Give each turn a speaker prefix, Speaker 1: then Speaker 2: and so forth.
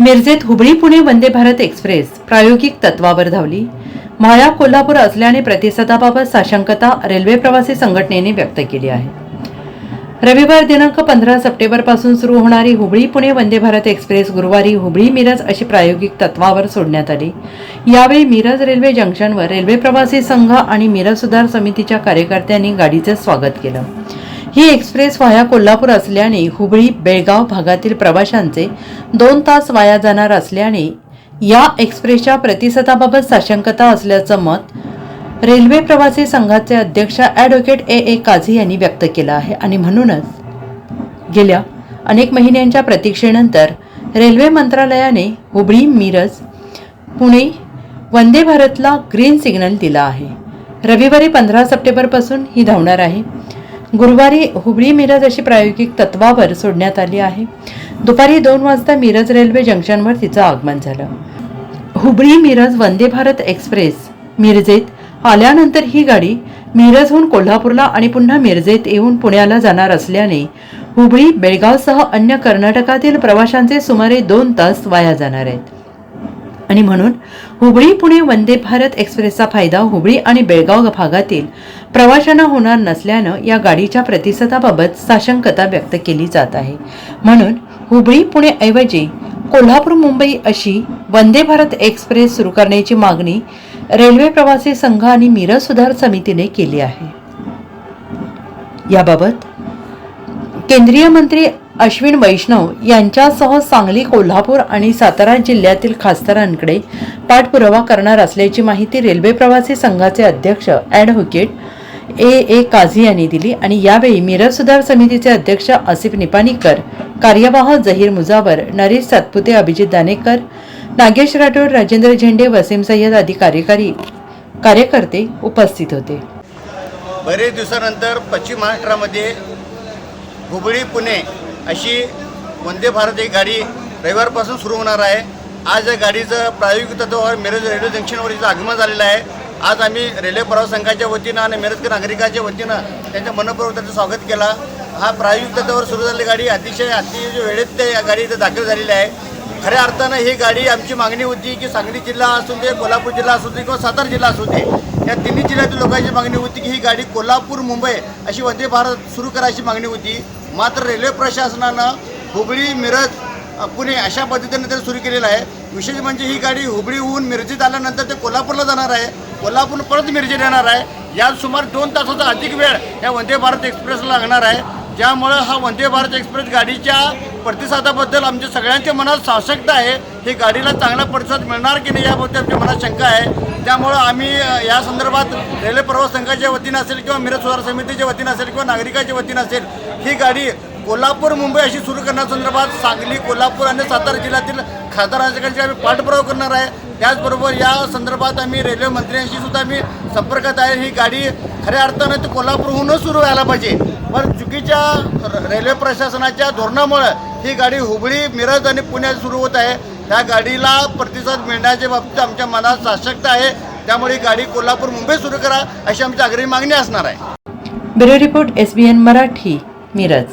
Speaker 1: मिरजेत Hubli Pune Vande Bharat express प्रायोगिक तत्वावर धावली. म्हाळा कोल्हापूर असल्याने प्रतिसादाबाबत साशंकता रेल्वे प्रवासी संघटनेने व्यक्त केली आहे. रविवार दिनांक पंधरा सप्टेंबरपासून सुरू होणारी हुबळी पुणे वंदे भारत एक्सप्रेस गुरुवारी हुबळी मिरज अशी प्रायोगिक तत्वावर सोडण्यात आली. यावेळी मिरज रेल्वे जंक्शनवर रेल्वे प्रवासी संघ आणि मिरज सुधार समितीच्या कार्यकर्त्यांनी गाडीचे स्वागत केलं. ही एक्सप्रेस वाया कोल्हापूर असल्याने हुबळी बेळगाव भागातील प्रवाशांचे दोन तास वाया जाणार असल्याने या एक्सप्रेसच्या प्रतिसादाबाबत साशंकता असल्याचं मत रेल्वे प्रवासी संघाचे अध्यक्ष ॲडव्होकेट ए. ए. काझी यांनी व्यक्त केलं आहे. आणि म्हणूनच गेल्या अनेक महिन्यांच्या प्रतीक्षेनंतर रेल्वे मंत्रालयाने हुबळी मिरज पुणे वंदे भारतला ग्रीन सिग्नल दिला आहे. रविवारी पंधरा सप्टेंबरपासून ही धावणार आहे. गुरुवारी हुबळी मिरज अशी प्रायोगिक तत्वावर सोडण्यात आली आहे. दुपारी दोन वाजता मिरज रेल्वे जंक्शनवर तिचं आगमन झालं. हुबळी मिरज वंदे भारत एक्सप्रेस मिरजेत आल्यानंतर ही गाडी मिरजहून कोल्हापूरला आणि पुन्हा मिरजेत येऊन पुण्याला जाणार असल्याने हुबळी बेळगावसह अन्य कर्नाटकातील प्रवाशांचे सुमारे दोन तास वाया जाणार आहेत. आणि म्हणून हुबळी पुणे वंदे भारत एक्सप्रेसचा फायदा हुबळी आणि बेळगाव भागातील प्रवाशांना होणार नसल्यानं या गाडीच्या प्रतिसादाबाबत साशंकता व्यक्त केली जात आहे. म्हणून हुबळी पुणेऐवजी कोल्हापूर मुंबई अशी वंदे भारत एक्सप्रेस सुरू करण्याची मागणी रेल्वे प्रवासी संघ आणि मिरज सुधार समितीने केली आहे. याबाबत केंद्रीय मंत्री अश्विन वैष्णव यांच्यासह सांगली कोल्हापूर आणि सातारा जिल्ह्यातील खासदारांकडे पाठपुरावा करणार असल्याची माहिती रेल्वे प्रवासी संघाचे अध्यक्ष ॲडव्होकेट ए. ए. काझी यांनी दिली आणि यावेळी मिरज सुधार समितीचे अध्यक्ष आसिफ निपाणीकर कार्यवाह जहीर मुजावर नरेश सातपुते अभिजित दानेकर नागेश राठोड राजेंद्र झेंडे वसीम सय्यद आदी कार्यकारी कार्यकर्ते उपस्थित होते.
Speaker 2: बरेच दिवसानंतर पश्चिम महाराष्ट्रामध्ये हुबळी पुणे अशी वंदे भारत एक गाडी रविवारपासून सुरू होणार आहे. आज या गाडीचं प्रायोगिक तत्वावर मिरज रेल्वे जंक्शनवर इथं आगमन झालेलं आहे. आज आम्ही रेल्वे प्रवास संघाच्या वतीनं आणि मिरजकर नागरिकांच्या वतीनं त्यांच्या मनपूर्वक त्याचं स्वागत केला. हा प्रायोगिक तत्वावर सुरू झालेली गाडी अतिशय अतिशय वेळेत ते या गाडी इथं दाखल झालेली आहे. खऱ्या अर्थानं ही गाडी आमची मागणी होती की सांगली जिल्हा असू दे कोल्हापूर जिल्हा असू दे किंवा सातारा जिल्हा असू दे या तिन्ही जिल्ह्यातील लोकांची मागणी होती की ही गाडी कोल्हापूर मुंबई अशी वंदे भारत सुरू करायची मागणी होती. मात्र रेल्वे प्रशासनानं हुबळी मिरज पुणे अशा पद्धतीने ते सुरू केलेलं आहे. विशेष म्हणजे ही गाडी हुबळीहून मिरजेत आल्यानंतर ते कोल्हापूरला जाणार आहे. कोल्हापूर परत मिरजेत येणार आहे. यात सुमारे दोन तासाचा अधिक वेळ या वंदे भारत एक्सप्रेसला लागणार आहे. ज्यामुळं हा वंदे भारत एक्सप्रेस गाडीच्या प्रतिसादाबद्दल आमच्या सगळ्यांच्या मनात साशक्ता आहे. ही गाडीला चांगला प्रतिसाद मिळणार की नाही याबद्दल आमच्या मनात शंका आहे. त्यामुळं आम्ही या संदर्भात रेल्वे प्रवास संघाच्या वतीनं असेल किंवा मिरज सुधार समितीच्या वतीनं असेल किंवा नागरिकाच्या वतीनं असेल ही गाडी कोल्हापूर मुंबई अशी सुरू करण्यासंदर्भात सांगली कोल्हापूर आणि सातारा जिल्ह्यातील खासदारांच्याकडे आम्ही पाठपुरावा करणार आहे. त्याचबरोबर या संदर्भात आम्ही रेल्वे मंत्र्यांशी सुद्धा आम्ही संपर्कात आहे. ही गाडी खऱ्या अर्थानं ती कोल्हापूरहूनच सुरू व्हायला पाहिजे. पण चुकीच्या रेल्वे प्रशासनाच्या धोरणामुळं ही गाडी हुबळी मिरज आणि पुण्यात सुरू होत आहे. त्या गाडीला प्रतिसाद मिळण्याच्या बाबतीत आमच्या मनात साशक्त आहे. त्यामुळे ही गाडी कोल्हापूर मुंबई सुरू करा अशी आमची आग्रही मागणी असणार आहे.
Speaker 1: Bureau report S Marathi. Miraj